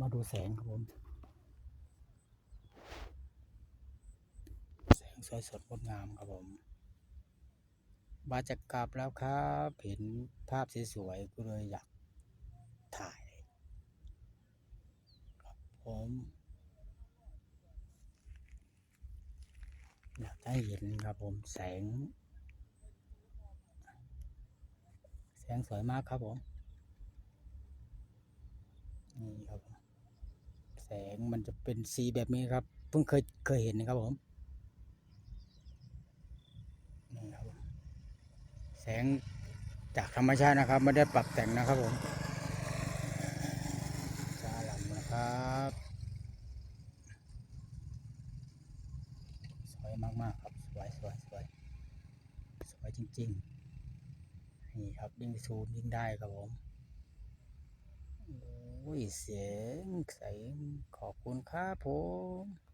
มาดูแสงครับผม แสงสวยสดงดงามครับผมบาจะกลับแล้วครับ เห็นภาพสวยๆก็เลยอยากถ่ายครับผมอยากให้เห็นครับผมแสง แสงสวยมากครับผม นี่ครับ แสงมันจะเป็นสีแบบนี้ครับ เพิ่งเคยเคยเห็นนะครับผมนี่ครับแสงจากธรรมชาตินะครับ ไม่ได้ปรับแต่งนะครับผมชาลัมนะครับสวยมากๆครับสวยสวยสวยสวยจริงๆนี่ครับยิ่งซูมยิ่งได้ครับผม ยเสียงใสขอบคุณครับผม